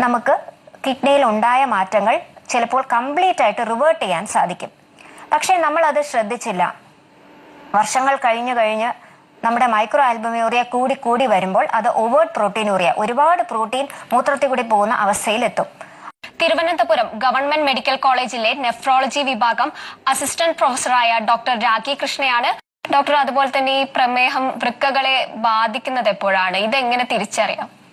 നമുക്ക് കിഡ്നിയിൽ ഉണ്ടായ മാറ്റങ്ങൾ ചിലപ്പോൾ കംപ്ലീറ്റ് ആയിട്ട് റിവേർട്ട് ചെയ്യാൻ സാധിക്കും. പക്ഷേ നമ്മൾ അത് ശ്രദ്ധിച്ചില്ല. വർഷങ്ങൾ കഴിഞ്ഞു കഴിഞ്ഞ് നമ്മുടെ മൈക്രോ ആൽബമ്യൂറിയ കൂടി കൂടി വരുമ്പോൾ അത് ഓവേർട്ട് പ്രോട്ടീനൂറിയ ഒരുപാട് പ്രോട്ടീൻ മൂത്രത്തിൽ കൂടി പോകുന്ന അവസ്ഥയിലെത്തും. തിരുവനന്തപുരം ഗവൺമെന്റ് മെഡിക്കൽ കോളേജിലെ നെഫ്രോളജി വിഭാഗം അസിസ്റ്റന്റ് പ്രൊഫസറായ ഡോക്ടർ രാഖി കൃഷ്ണയാണ്. ഡോക്ടർ അതുപോലെ തന്നെ ഈ പ്രമേഹം വൃക്കകളെ ബാധിക്കുന്നത് എപ്പോഴാണ്? ഇതെങ്ങനെ തിരിച്ചറിയാം?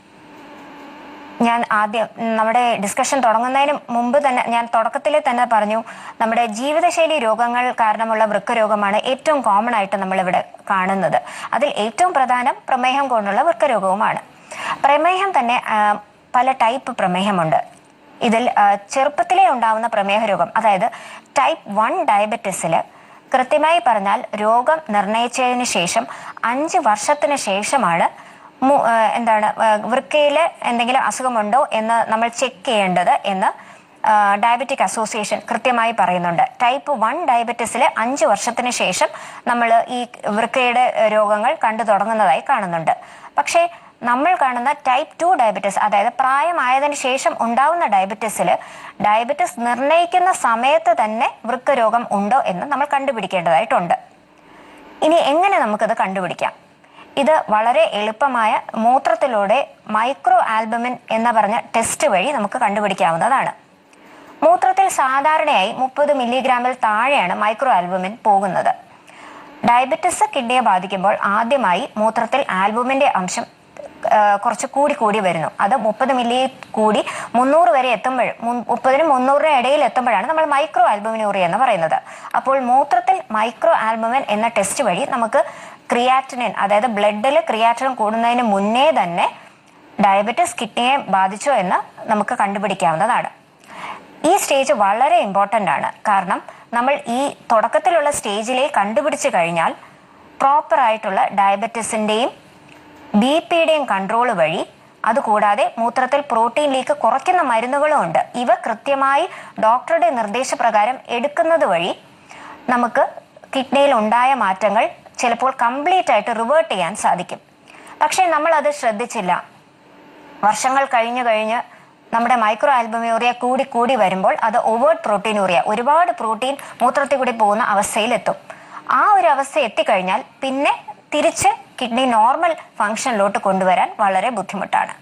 ഞാൻ ആദ്യം നമ്മുടെ ഡിസ്കഷൻ തുടങ്ങുന്നതിന് മുമ്പ് തന്നെ ഞാൻ തുടക്കത്തിൽ തന്നെ പറഞ്ഞു നമ്മുടെ ജീവിതശൈലി രോഗങ്ങൾ കാരണമുള്ള വൃക്കരോഗമാണ് ഏറ്റവും കോമൺ ആയിട്ട് നമ്മളിവിടെ കാണുന്നത്. അതിൽ ഏറ്റവും പ്രധാനം പ്രമേഹം കൊണ്ടുള്ള വൃക്കരോഗവുമാണ്. പ്രമേഹം തന്നെ പല ടൈപ്പ് പ്രമേഹമുണ്ട്. ഇതിൽ ചെറുപ്പത്തിലേ ഉണ്ടാവുന്ന പ്രമേഹ രോഗം അതായത് ടൈപ്പ് വൺ ഡയബറ്റിസിൽ കൃത്യമായി പറഞ്ഞാൽ രോഗം നിർണയിച്ചതിന് ശേഷം അഞ്ച് വർഷത്തിന് ശേഷമാണ് എന്താണ് വൃക്കയിൽ എന്തെങ്കിലും അസുഖമുണ്ടോ എന്ന് നമ്മൾ ചെക്ക് ചെയ്യേണ്ടത് എന്ന് ഡയബറ്റിക് അസോസിയേഷൻ കൃത്യമായി പറയുന്നുണ്ട്. ടൈപ്പ് വൺ ഡയബറ്റിസിൽ അഞ്ച് വർഷത്തിന് ശേഷം നമ്മൾ ഈ വൃക്കയുടെ രോഗങ്ങൾ കണ്ടു തുടങ്ങുന്നതായി കാണുന്നുണ്ട്. പക്ഷേ നമ്മൾ കാണുന്ന ടൈപ്പ് ടു ഡയബറ്റിസ് അതായത് പ്രായമായതിനു ശേഷം ഉണ്ടാവുന്ന ഡയബറ്റിസിൽ ഡയബറ്റിസ് നിർണയിക്കുന്ന സമയത്ത് തന്നെ വൃക്ക രോഗം ഉണ്ടോ എന്ന് നമ്മൾ കണ്ടുപിടിക്കേണ്ടതായിട്ടുണ്ട്. ഇനി എങ്ങനെ നമുക്കത് കണ്ടുപിടിക്കാം? ഇത് വളരെ എളുപ്പമായ മൂത്രത്തിലൂടെ മൈക്രോ ആൽബമിൻ എന്ന് പറഞ്ഞ ടെസ്റ്റ് വഴി നമുക്ക് കണ്ടുപിടിക്കാവുന്നതാണ്. മൂത്രത്തിൽ സാധാരണയായി മുപ്പത് മില്ലിഗ്രാമിൽ താഴെയാണ് മൈക്രോ ആൽബുമിൻ പോകുന്നത്. ഡയബറ്റിസ് കിഡ്നിയെ ബാധിക്കുമ്പോൾ ആദ്യമായി മൂത്രത്തിൽ ആൽബുമിന്റെ അംശം കുറച്ച് കൂടി കൂടി വരുന്നു. അത് മുപ്പത് മില്ലി കൂടി മുന്നൂറ് വരെ എത്തുമ്പോഴും മുപ്പതിനും മുന്നൂറിനും ഇടയിൽ എത്തുമ്പോഴാണ് നമ്മൾ മൈക്രോ ആൽബമിനൂറി എന്ന് പറയുന്നത്. അപ്പോൾ മൂത്രത്തിൽ മൈക്രോ ആൽബുമിൻ എന്ന ടെസ്റ്റ് വഴി നമുക്ക് ക്രിയാറ്റിനിൻ അതായത് ബ്ലഡിൽ ക്രിയാറ്റിനിൻ കൂടുന്നതിന് മുന്നേ തന്നെ ഡയബറ്റിസ് കിഡ്നിയെ ബാധിച്ചോ എന്ന് നമുക്ക് കണ്ടുപിടിക്കാവുന്നതാണ്. ഈ സ്റ്റേജ് വളരെ ഇമ്പോർട്ടന്റ് ആണ്. കാരണം നമ്മൾ ഈ തുടക്കത്തിലുള്ള സ്റ്റേജിലേ കണ്ടുപിടിച്ചു കഴിഞ്ഞാൽ പ്രോപ്പർ ആയിട്ടുള്ള ഡയബറ്റിസിന്റെയും ബി പിയുടെയും കൺട്രോൾ വഴി അതുകൂടാതെ മൂത്രത്തിൽ പ്രോട്ടീൻ ലീക്ക് കുറയ്ക്കുന്ന മരുന്നുകളും ഉണ്ട്. ഇവ കൃത്യമായി ഡോക്ടറുടെ നിർദ്ദേശപ്രകാരം എടുക്കുന്നത് വഴി നമുക്ക് കിഡ്നിയിൽ ഉണ്ടായ മാറ്റങ്ങൾ ചിലപ്പോൾ കംപ്ലീറ്റ് ആയിട്ട് റിവേർട്ട് ചെയ്യാൻ സാധിക്കും. പക്ഷേ നമ്മൾ അത് ശ്രദ്ധിച്ചില്ല. വർഷങ്ങൾ കഴിഞ്ഞു കഴിഞ്ഞ് നമ്മുടെ മൈക്രോ ആൽബമ്യൂറിയ കൂടി കൂടി വരുമ്പോൾ അത് ഓവേർട്ട് പ്രോട്ടീനൂറിയ ഒരുപാട് പ്രോട്ടീൻ മൂത്രത്തിൽ കൂടി പോകുന്ന അവസ്ഥയിലെത്തും. ആ ഒരു അവസ്ഥ എത്തിക്കഴിഞ്ഞാൽ പിന്നെ തിരിച്ച് കിഡ്നി നോർമൽ ഫംഗ്ഷനിലോട്ട് കൊണ്ടുവരാൻ വളരെ ബുദ്ധിമുട്ടാണ്.